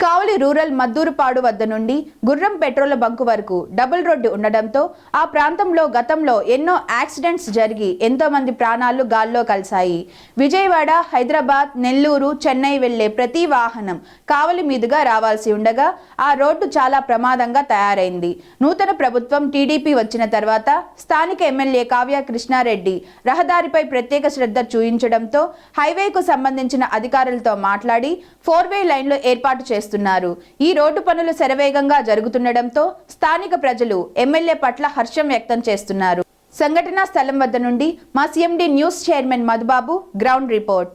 కావలి rural Maddurupadu వద్ద నుండి గుర్రం పెట్రోల్ బంకు వరకు డబుల్ రోడ్డు ఉండడంతో ఆ ప్రాంతంలో గతంలో ఎన్నో యాక్సిడెంట్స్ జరిగి ఎంతో మంది ప్రాణాలు గాల్లో కలిశాయి. విజయవాడ హైదరాబాద్ నెల్లూరు చెన్నై వెళ్ళే ప్రతి వాహనం కావలి మీదుగా రావాల్సి ఉండగా ఆ రోడ్డు చాలా ప్రమాదంగా తయారైంది. నూతన ప్రభుత్వం టీడీపీ వచ్చిన తర్వాత స్థానిక ఎమ్మెల్యే కావ్య కృష్ణారెడ్డి రహదారిపై ప్రత్యేక శ్రద్ధ చూయించడంతో హైవేకు సంబంధించిన అధికారులతో మాట్లాడి ఫోర్వే లైన్లో లైన్లు ఏర్పాటు చేస్తున్నారు. ఈ రోడ్డు పనులు శరవేగంగా జరుగుతుండటంతో స్థానిక ప్రజలు ఎమ్మెల్యే పట్ల హర్షం వ్యక్తం చేస్తున్నారు. సంఘటనా స్థలం వద్ద నుండి మా CMD news chairman Madhubabu ground report.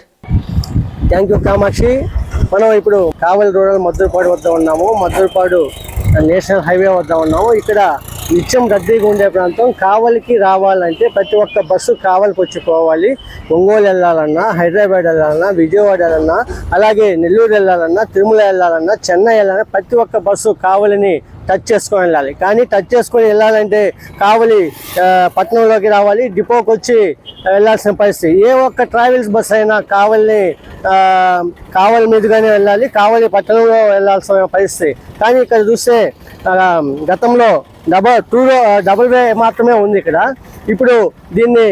Thank you Kamakshi. మనం ఇప్పుడు కావలి రూరల్ మద్దూరుపాడు వద్ద ఉన్నాము. మద్దూరుపాడు నేషనల్ హైవే వద్ద ఉన్నాము. ఇక్కడ నిత్యం రద్దీగా ఉండే ప్రాంతం కావలికి రావాలంటే ప్రతి ఒక్క బస్సు కావలికి వచ్చి పోవాలి ఒంగోలు వెళ్ళాలన్నా హైదరాబాద్ వెళ్ళాలన్నా విజయవాడ వెళ్ళాలన్నా అలాగే నెల్లూరు వెళ్ళాలన్నా తిరుమల వెళ్ళాలన్నా చెన్నై వెళ్ళాలన్నా ప్రతి ఒక్క బస్సు కావలిని టచ్ చేసుకొని వెళ్ళాలి. కానీ టచ్ చేసుకొని వెళ్ళాలంటే కావలి పట్టణంలోకి రావాలి డిపోకి వచ్చి వెళ్ళాల్సిన పరిస్థితి. ఏ ఒక్క ట్రావెల్స్ బస్ అయినా కావలిని కావలి మీదుగానే వెళ్ళాలి కావలి పట్టణంలో వెళ్ళాల్సిన పరిస్థితి. కానీ ఇక్కడ చూస్తే గతంలో డబల్ టూ డబుల్ వే మాత్రమే ఉంది ఇక్కడ. ఇప్పుడు దీన్ని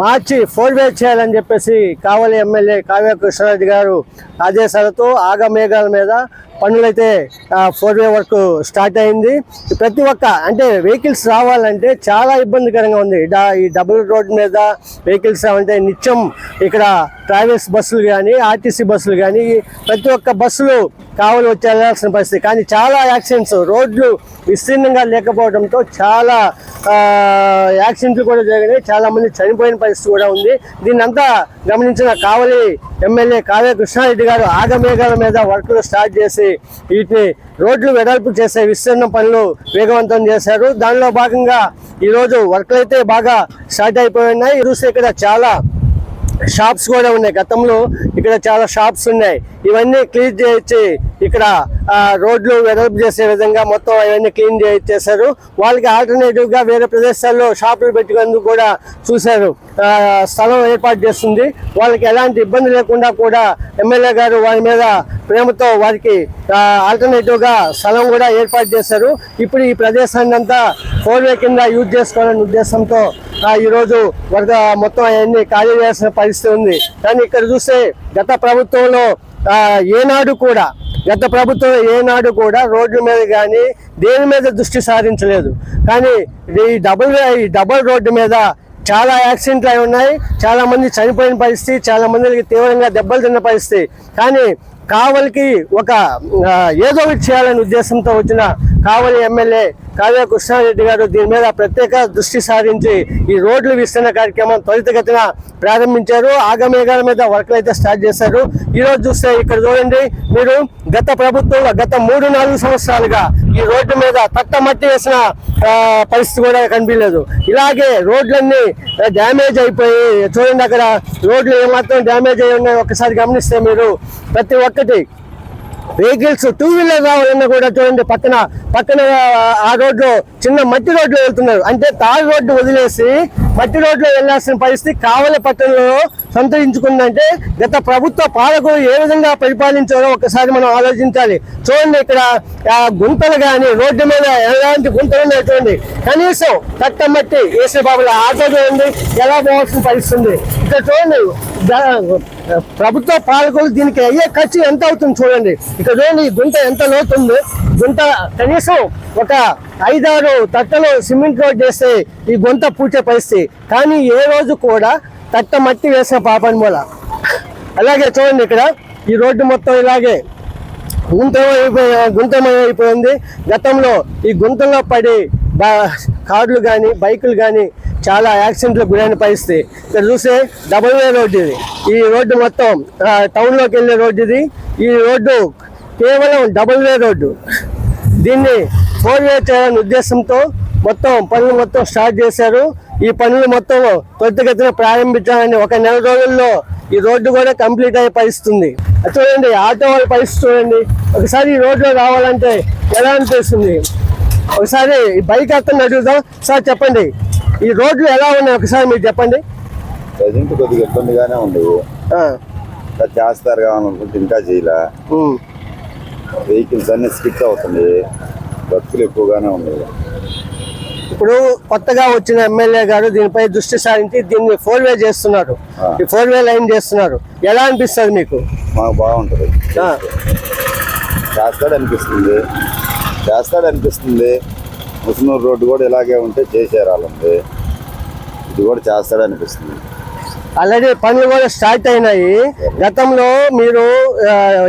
మార్చి ఫోర్ వే చేయాలని చెప్పేసి కావలి ఎమ్మెల్యే కావ్య కృష్ణారెడ్డి గారు ఆదేశాలతో ఆగమేఘాల మీద పనులైతే ఫోర్ వే వర్క్ స్టార్ట్ అయింది. ప్రతి ఒక్క అంటే వెహికల్స్ రావాలంటే చాలా ఇబ్బందికరంగా ఉంది. ఈ డబుల్ రోడ్ మీద వెహికల్స్ రావాలంటే నిత్యం ఇక్కడ ట్రావెల్స్ బస్సులు కానీ ఆర్టీసీ బస్సులు కానీ ప్రతి ఒక్క బస్సులు కావలి వచ్చి వెళ్ళాల్సిన పరిస్థితి. కానీ చాలా యాక్సిడెంట్స్ రోడ్లు విస్తీర్ణంగా లేకపోవడంతో చాలా యాక్సిడెంట్లు కూడా జరిగినాయి. చాలా మంది చనిపోయిన పరిస్థితి కూడా ఉంది. దీన్నంతా గమనించిన కావలి ఎమ్మెల్యే కావ్య కృష్ణారెడ్డి గారు ఆగమేఘాల మీద వర్క్లు స్టార్ట్ చేసి వీటిని రోడ్లు వెడల్పు చేసే విస్తీర్ణ పనులు వేగవంతం చేశారు. దానిలో భాగంగా ఈరోజు వర్క్లు అయితే బాగా స్టార్ట్ అయిపోయి ఉన్నాయి చూస్తే ఇక్కడ చాలా షాప్స్ కూడా ఉన్నాయి. గతంలో ఇక్కడ చాలా షాప్స్ ఉన్నాయి. ఇవన్నీ క్లీన్ చేయించి ఇక్కడ రోడ్లు వెడల్పు చేసే విధంగా మొత్తం ఇవన్నీ క్లీన్ చేయించేశారు. వాళ్ళకి ఆల్టర్నేటివ్గా వేరే ప్రదేశాల్లో షాపులు పెట్టుకునేందుకు కూడా చూశారు. స్థలం ఏర్పాటు చేస్తుంది. వాళ్ళకి ఎలాంటి ఇబ్బంది లేకుండా కూడా ఎమ్మెల్యే గారు వారి మీద ప్రేమతో వారికి ఆల్టర్నేటివ్గా స్థలం కూడా ఏర్పాటు చేశారు. ఇప్పుడు ఈ ప్రదేశాన్ని అంతా ఫోర్ వే కింద యూజ్ చేసుకోవాలనే ఉద్దేశంతో ఈరోజు వరద మొత్తం అవన్నీ ఖాళీ చేసిన పరిస్థితి ఉంది. కానీ ఇక్కడ చూస్తే గత ప్రభుత్వంలో ఏనాడు కూడా గత ప్రభుత్వం ఏనాడు కూడా రోడ్ల మీద కానీ దేని మీద దృష్టి సారించలేదు. కానీ ఈ డబుల్ ఈ డబుల్ రోడ్డు మీద చాలా యాక్సిడెంట్లు అయి ఉన్నాయి. చాలామంది చనిపోయిన పరిస్థితి చాలా మందికి తీవ్రంగా దెబ్బలు తిన్న పరిస్థితి. కానీ కావలికి ఒక ఏదో ఒకటి చేయాలనే ఉద్దేశంతో వచ్చిన కావలి ఎమ్మెల్యే కావ్య కృష్ణారెడ్డి గారు దీని మీద ప్రత్యేక దృష్టి సారించి ఈ రోడ్లు విస్తరణ కార్యక్రమం త్వరితగతిన ప్రారంభించారు. ఆగమేఘాల మీద వర్కులు అయితే స్టార్ట్ చేశారు. ఈరోజు చూస్తే ఇక్కడ చూడండి మీరు గత ప్రభుత్వంలో గత మూడు నాలుగు సంవత్సరాలుగా ఈ రోడ్డు మీద తట్టమట్టి వేసిన పరిస్థితి కూడా కనిపించలేదు. ఇలాగే రోడ్లన్నీ డ్యామేజ్ అయిపోయి చూడండి అక్కడ రోడ్లు ఏమాత్రం డ్యామేజ్ అయి ఉన్నాయి ఒకసారి గమనిస్తే మీరు ప్రతి ఒక్కటి వెహికల్స్ టూ వీలర్ రావాలన్నా కూడా చూడండి పక్కన పక్కన ఆ- రోడ్లో చిన్న మట్టి రోడ్లు వెళ్తున్నారు. అంటే తార్ రోడ్డు వదిలేసి మట్టి రోడ్లో వెళ్ళాల్సిన పరిస్థితి కావలి పట్టణంలో సంతరించుకుందంటే గత ప్రభుత్వ పాలకులు ఏ విధంగా పరిపాలించారో ఒకసారి మనం ఆలోచించాలి. చూడండి ఇక్కడ గుంతలు కానీ రోడ్డు మీద ఎలాంటి గుంతలు ఉన్నాయి చూడండి. కనీసం కట్ట మట్టి వేసే ఆటో చూడండి ఎలా పోవాల్సిన పరిస్థితుంది ఇక్కడ చూడండి ప్రభుత్వ పాలకులు దీనికి అయ్యే ఖర్చు ఎంత అవుతుంది చూడండి. ఇక్కడ చూడండి ఈ గుంత ఎంత లోతుంది. గుంత కనీసం ఒక ఐదారు తట్టలు సిమెంట్ రోడ్ చేస్తే ఈ గుంత పూడ్చే పరిస్థితి. కానీ ఏ రోజు కూడా తట్ట మట్టి వేసిన పాపని మూల. అలాగే చూడండి ఇక్కడ ఈ రోడ్డు మొత్తం ఇలాగే గుంతమైపోయి గుంతమైపోయింది గతంలో ఈ గుంతలో పడి కార్లు కానీ బైకులు కానీ చాలా యాక్సిడెంట్లకు గురైన పరిస్థితి. ఇక్కడ చూస్తే డబుల్ వే రోడ్డు ఇది. ఈ రోడ్డు మొత్తం టౌన్లోకి వెళ్ళే రోడ్డు ఇది. ఈ రోడ్డు కేవలం డబుల్ వే రోడ్డు. దీన్ని ఫోర్ వే చేయాలనే ఉద్దేశంతో మొత్తం పనులు మొత్తం స్టార్ట్ చేశారు. ఈ పనులు మొత్తం త్వరితగతిన ప్రారంభించాలని ఒక నెల రోజుల్లో ఈ రోడ్డు కూడా కంప్లీట్ అయ్యే పరిస్థితి ఉంది అది చూడండి ఆటో వాళ్ళ పరిస్థితి చూడండి. ఒకసారి ఈ రోడ్లో రావాలంటే ఎలా అనిపిస్తుంది? ఒకసారి ఈ బైక్ అతను అడుగుదాం. సార్ చెప్పండి ఈ రోడ్లు ఎలా ఉన్నాయి? ఒకసారి మీరు చెప్పండి. ప్రజెంట్ కొద్దిగా ఇబ్బందిగానే ఉంది. చేస్తారు కావాలనుకుంటే ఇంకా చేయలే. వెహికల్స్ అన్ని స్కిట్ అవుతున్నాయి. భక్తులు ఎక్కువగానే ఉన్నాయి ఇప్పుడు కొత్తగా వచ్చిన ఎమ్మెల్యే గారు దీనిపై దృష్టి సారించి దీన్ని ఫోర్ వే చేస్తున్నారు. ఈ ఫోర్ వే లైన్ చేస్తున్నారు. ఎలా అనిపిస్తుంది మీకు? మాకు బాగుంటుంది. చేస్తాడు అనిపిస్తుంది చేస్తాడు అనిపిస్తుంది ముసునూరు రోడ్డు కూడా ఇలాగే ఉంటే వాళ్ళంది ఇది కూడా చేస్తాడు అనిపిస్తుంది ఆల్రెడీ పనులు కూడా స్టార్ట్ అయినాయి. గతంలో మీరు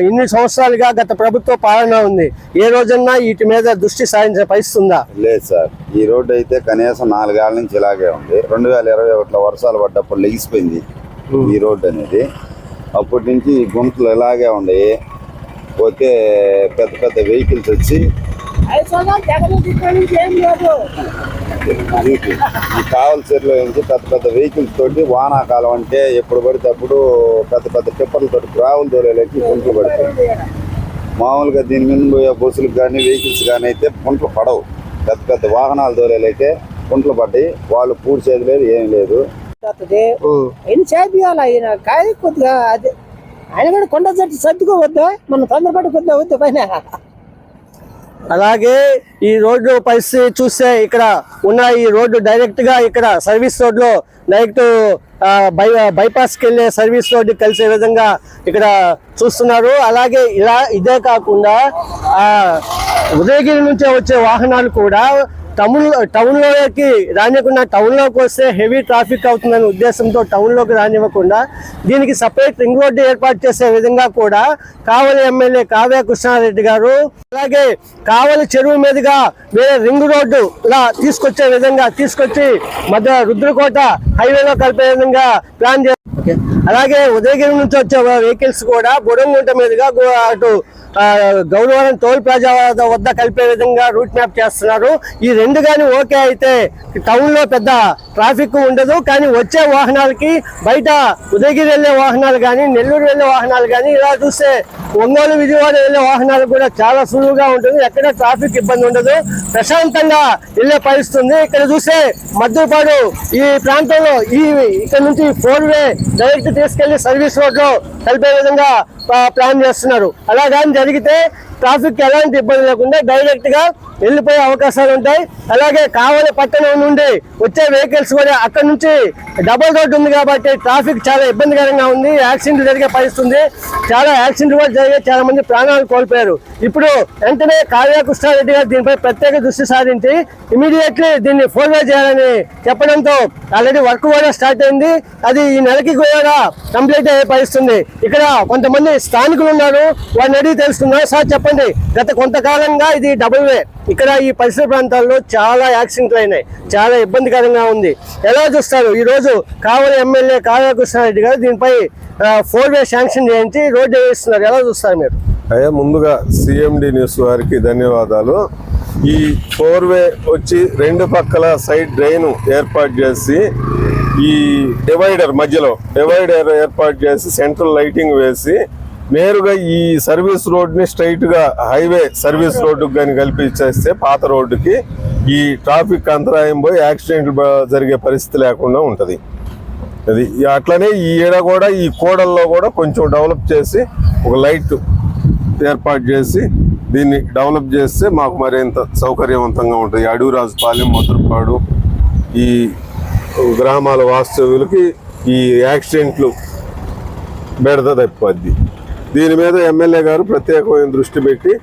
ఇన్ని సంవత్సరాలుగా గత ప్రభుత్వ పాలన ఉంది. ఏ రోజన్నా వీటి మీద దృష్టి సారించే పరిస్థితి ఉందా? లేదు సార్. ఈ రోడ్డు అయితే కనీసం నాలుగేళ్ళ నుంచి ఇలాగే ఉంది. రెండు వేల ఇరవై ఒకటిలో వర్షాలు పడ్డప్పుడు లెగిసిపోయింది ఈ రోడ్డు అనేది. అప్పటి నుంచి గుంటలు ఇలాగే ఉన్నాయి. పోతే పెద్ద పెద్ద వెహికల్స్ వచ్చి కావలసిలో నుంచి పెద్ద పెద్ద వెహికల్స్ తోటి వానాకాలం అంటే ఎప్పుడు పడితే అప్పుడు పెద్ద పెద్ద టిప్పర్లతో గ్రావుల దూరేలకి గుంటలు పడుతుంది మామూలుగా దీని మీద పోయే బస్సులకు కానీ వెహికల్స్ కానీ అయితే గుంటలు పడవు. పెద్ద పెద్ద వాహనాల దూరేలైతే గుంటలు పడ్డాయి. వాళ్ళు పూడ్చేది లేదు ఏం లేదు. కొద్దిగా అది. ఆయన కూడా కొండ చెట్టు సర్దుకోవద్దు? మనం తొందరపడి కొద్దిగా వద్దు పైన. అలాగే ఈ రోడ్డు పరిస్థితి చూస్తే ఇక్కడ ఉన్న ఈ రోడ్డు డైరెక్ట్గా ఇక్కడ సర్వీస్ రోడ్లో డైరెక్ట్ బై బైపాస్కి వెళ్ళే సర్వీస్ రోడ్డు కలిసే విధంగా ఇక్కడ చూస్తున్నారు. అలాగే ఇలా ఇదే కాకుండా ఉదయగిరి నుంచే వచ్చే వాహనాలు కూడా టౌన్ టౌన్లోకి రానివ్వకుండా టౌన్లోకి వస్తే హెవీ ట్రాఫిక్ అవుతుందనే ఉద్దేశంతో టౌన్లోకి రానివ్వకుండా దీనికి సపరేట్ రింగ్ రోడ్డు ఏర్పాటు చేసే విధంగా కూడా కావలి ఎమ్మెల్యే కావ్య కృష్ణారెడ్డి గారు అలాగే కావలి చెరువు మీదుగా వేరే రింగ్ రోడ్డు లా తీసుకొచ్చే విధంగా తీసుకొచ్చి మధ్య రుద్రకోట హైవేలో కలిపే విధంగా ప్లాన్ చేస్తారు అలాగే ఉదయగిరి నుంచి వచ్చే వెహికల్స్ కూడా బుడంగుంట మీదుగా అటు ఆ, టోల్ ప్లాజా వద్ద- కలిపే విధంగా రూట్ మ్యాప్ చేస్తున్నారు. ఈ రెండు కానీ ఓకే అయితే టౌన్లో పెద్ద ట్రాఫిక్ ఉండదు. కానీ వచ్చే వాహనాలకి బయట ఉదయగిరి వెళ్ళే వాహనాలు కానీ నెల్లూరు వెళ్ళే వాహనాలు కానీ ఇలా చూస్తే ఒంగోలు విజయవాడ వెళ్ళే వాహనాలు కూడా చాలా సులువుగా ఉంటుంది. ఎక్కడ ట్రాఫిక్ ఇబ్బంది ఉండదు. ప్రశాంతంగా వెళ్ళే పరిస్థితుంది. ఇక్కడ చూస్తే మద్దుపాడు ఈ ప్రాంతంలో ఈ ఇక్కడ నుంచి ఫోర్ వే డైరెక్ట్ తీసుకెళ్ళి సర్వీస్ రోడ్లో కలిపే విధంగా ప్లాన్ చేస్తున్నారు. అలా కానీ జరిగితే ట్రాఫిక్ ఎలాంటి ఇబ్బంది లేకుండా డైరెక్ట్గా వెళ్ళిపోయే అవకాశాలు ఉంటాయి. అలాగే కావలి పట్టణం నుండి వచ్చే వెహికల్స్ కూడా అక్కడ నుంచి డబుల్ రోడ్ ఉంది కాబట్టి ట్రాఫిక్ చాలా ఇబ్బందికరంగా ఉంది. యాక్సిడెంట్ జరిగే పరిస్థితుంది. చాలా యాక్సిడెంట్ కూడా జరిగే చాలా మంది ప్రాణాలు కోల్పోయారు. ఇప్పుడు వెంటనే కావ్య కృష్ణారెడ్డి గారు దీనిపై ప్రత్యేక దృష్టి సారించి ఇమీడియట్లీ దీన్ని ఫోర్వే చేయాలని చెప్పడంతో ఆల్రెడీ వర్క్ కూడా స్టార్ట్ అయింది. అది ఈ నెలకి కూడా కంప్లీట్ అయ్యే పరిస్థితుంది. ఇక్కడ కొంతమంది స్థానికులు ఉన్నారు. వారిని అడిగి తెలుస్తున్నారు సార్ చెప్పండి గత కొంతకాలంగా ఇది డబుల్ వే ఇక్కడ ఈ పరిసర ప్రాంతాల్లో చాలా యాక్సిడెంట్లు అయినాయి. చాలా ఇబ్బందికరంగా ఉంది. ఎలా చూస్తారు? ఈరోజు కావలి ఎమ్మెల్యే కావ్య గారు దీనిపై ఫోర్ వే శాంక్షన్ చేయించి రోడ్డు వేస్తున్నారు ఎలా చూస్తారు మీరు? అయ్యా ముందుగా సిఎండి న్యూస్ వారికి ధన్యవాదాలు. ఈ ఫోర్ వే వచ్చి రెండు పక్కల సైడ్ డ్రైన్ ఏర్పాటు చేసి ఈ డివైడర్ మధ్యలో డివైడర్ ఏర్పాటు చేసి సెంట్రల్ లైటింగ్ వేసి నేరుగా ఈ సర్వీస్ రోడ్ని స్ట్రైట్గా హైవే సర్వీస్ రోడ్డుకి కానీ కల్పించేస్తే పాత రోడ్డుకి ఈ ట్రాఫిక్ అంతరాయం పోయి యాక్సిడెంట్లు జరిగే పరిస్థితి లేకుండా ఉంటుంది. అది అట్లనే ఈ ఈడ కూడా ఈ కోడల్లో కూడా కొంచెం డెవలప్ చేసి ఒక లైట్ ఏర్పాటు చేసి దీన్ని డెవలప్ చేస్తే మాకు మరింత సౌకర్యవంతంగా ఉంటుంది. అడవిరాజుపాలెం మధురపాడు ఈ గ్రామాల వాస్తవ్యులకి ఈ యాక్సిడెంట్లు బెడద తప్పిపోద్ది దీని మీద ఎమ్మెల్యే గారు ప్రత్యేకమైన దృష్టి పెట్టి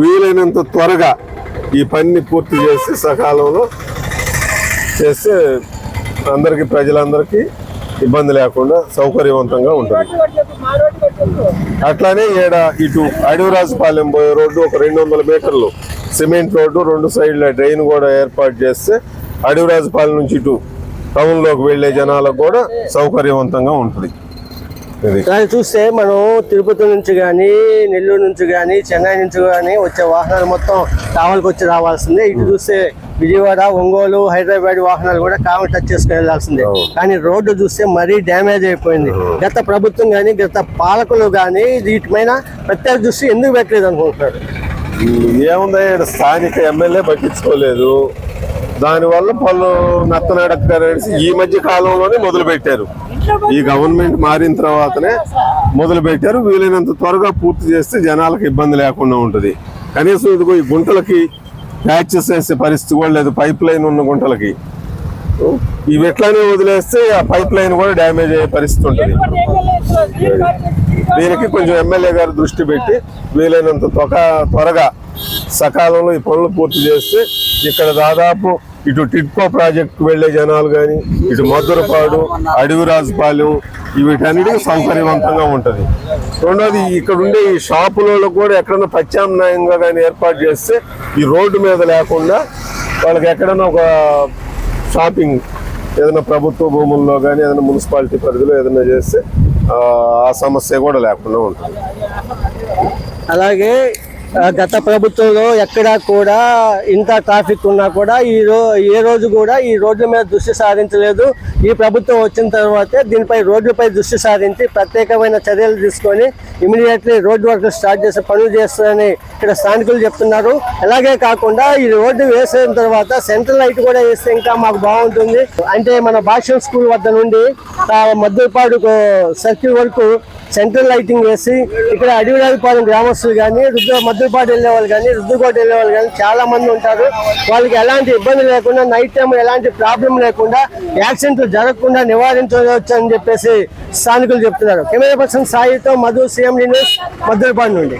వీలైనంత త్వరగా ఈ పనిని పూర్తి చేసి సకాలంలో చేస్తే అందరికీ ప్రజలందరికీ ఇబ్బంది లేకుండా సౌకర్యవంతంగా ఉంటుంది. అట్లానే ఈడ ఇటు అడవిరాజుపాలెం పోయే రోడ్డు ఒక రెండు వందల మీటర్లు. సిమెంట్ రోడ్డు రెండు సైడ్ల డ్రైన్ కూడా ఏర్పాటు చేస్తే అడవిరాజుపాలెం నుంచి ఇటు టౌన్లోకి వెళ్ళే జనాలకు కూడా సౌకర్యవంతంగా ఉంటుంది. కానీ చూస్తే మనం తిరుపతి నుంచి కానీ నెల్లూరు నుంచి కానీ చెన్నై నుంచి కానీ వచ్చే వాహనాలు మొత్తం కావలికి వచ్చి రావాల్సిందే. ఇటు చూస్తే విజయవాడ ఒంగోలు హైదరాబాద్ వాహనాలు కూడా కావలి టచ్ చేసుకుని వెళ్ళాల్సిందే. అవును. కానీ రోడ్డు చూస్తే మరీ డ్యామేజ్ అయిపోయింది. గత ప్రభుత్వం కానీ గత పాలకులు కానీ వీటిపైన ప్రత్యేక దృష్టి ఎందుకు పెట్టలేదు అనుకుంటున్నారు? ఏముంది స్థానిక ఎమ్మెల్యే పట్టించుకోలేదు. దానివల్ల పళ్ళు నత్తనడక్కనేసి ఈ మధ్య కాలంలోనే మొదలు పెట్టారు ఈ గవర్నమెంట్ మారిన తర్వాతనే మొదలు పెట్టారు వీలైనంత త్వరగా పూర్తి చేస్తే జనాలకు ఇబ్బంది లేకుండా ఉంటుంది. కనీసం ఇదిగో ఈ గుంటలకి ప్యాచెస్ వేసే పరిస్థితి కూడా లేదు. పైప్ లైన్ ఉన్న గుంటలకి. ఇవి ఎట్లానే వదిలేస్తే ఆ పైప్ లైన్ కూడా డ్యామేజ్ అయ్యే పరిస్థితి ఉంటుంది. దీనికి కొంచెం ఎమ్మెల్యే గారు దృష్టి పెట్టి వీలైనంత త్వరగా సకాలంలో ఈ పనులు పూర్తి చేస్తే ఇక్కడ దాదాపు ఇటు టిట్కో ప్రాజెక్టు వెళ్ళే జనాలు కానీ ఇటు మధురపాడు అడవిరాజుపాలెం వీటన్నిటికీ సౌకర్యవంతంగా ఉంటుంది. రెండోది ఇక్కడ ఉండే ఈ షాపులలో కూడా ఎక్కడైనా ప్రత్యామ్నాయంగా కానీ ఏర్పాటు చేస్తే ఈ రోడ్డు మీద లేకుండా వాళ్ళకి ఎక్కడైనా ఒక షాపింగ్ ఏదైనా ప్రభుత్వ భూముల్లో కానీ ఏదైనా మున్సిపాలిటీ పరిధిలో ఏదైనా చేస్తే ఆ, సమస్య కూడా లేకుండా ఉంటుంది. అలాగే గత ప్రభుత్వంలో ఎక్కడా కూడా ఇంత ట్రాఫిక్ ఉన్నా కూడా ఈ రో ఏ రోజు కూడా ఈ రోడ్ల మీద దృష్టి సారించలేదు. ఈ ప్రభుత్వం వచ్చిన తర్వాతే దీనిపై రోడ్లపై దృష్టి సారించి ప్రత్యేకమైన చర్యలు తీసుకొని ఇమీడియట్లీ రోడ్ వర్క్ స్టార్ట్ చేసే పనులు చేస్తారని ఇక్కడ స్థానికులు చెప్తున్నారు. అలాగే కాకుండా ఈ రోడ్డు వేసిన తర్వాత సెంట్రల్ లైట్ కూడా వేస్తే ఇంకా మాకు బాగుంటుంది. అంటే మన భాష స్కూల్ వద్ద నుండి మద్దపాడు సర్కిల్ వరకు సెంట్రల్ లైటింగ్ వేసి ఇక్కడ అడవిరాజపాలెం గ్రామస్తులు కానీ రుద్ర మద్దుపాటు వెళ్ళే వాళ్ళు కానీ రుద్దుకోట వెళ్ళే వాళ్ళు కానీ చాలా మంది ఉంటారు. వాళ్ళకి ఎలాంటి ఇబ్బంది లేకుండా నైట్ టైం ఎలాంటి ప్రాబ్లం లేకుండా యాక్సిడెంట్లు జరగకుండా నివారించవచ్చు అని చెప్పేసి స్థానికులు చెప్తున్నారు. కెమెరా పర్సన్ సాయితో మధు సీఎం న్యూస్ మద్దెపాడు నుండి.